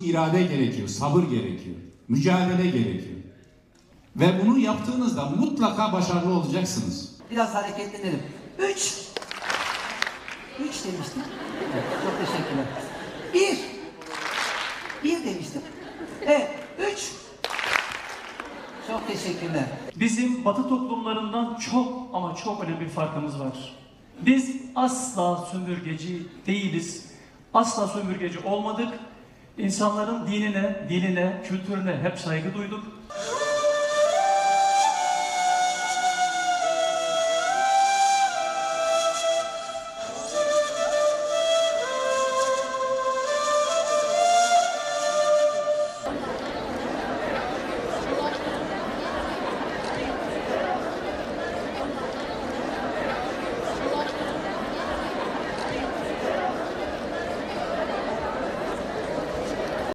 irade gerekiyor, sabır gerekiyor, mücadele gerekiyor. Ve bunu yaptığınızda mutlaka başarılı olacaksınız. Biraz hareketlenelim. Üç. Üç demiştim. Evet, çok teşekkürler. Bir. Bir demiştim. Evet, üç. Çok teşekkürler. Bizim Batı toplumlarından çok ama çok önemli bir farkımız var. Biz asla sömürgeci değiliz. Asla sömürgeci olmadık. İnsanların dinine, diline, kültürüne hep saygı duyduk.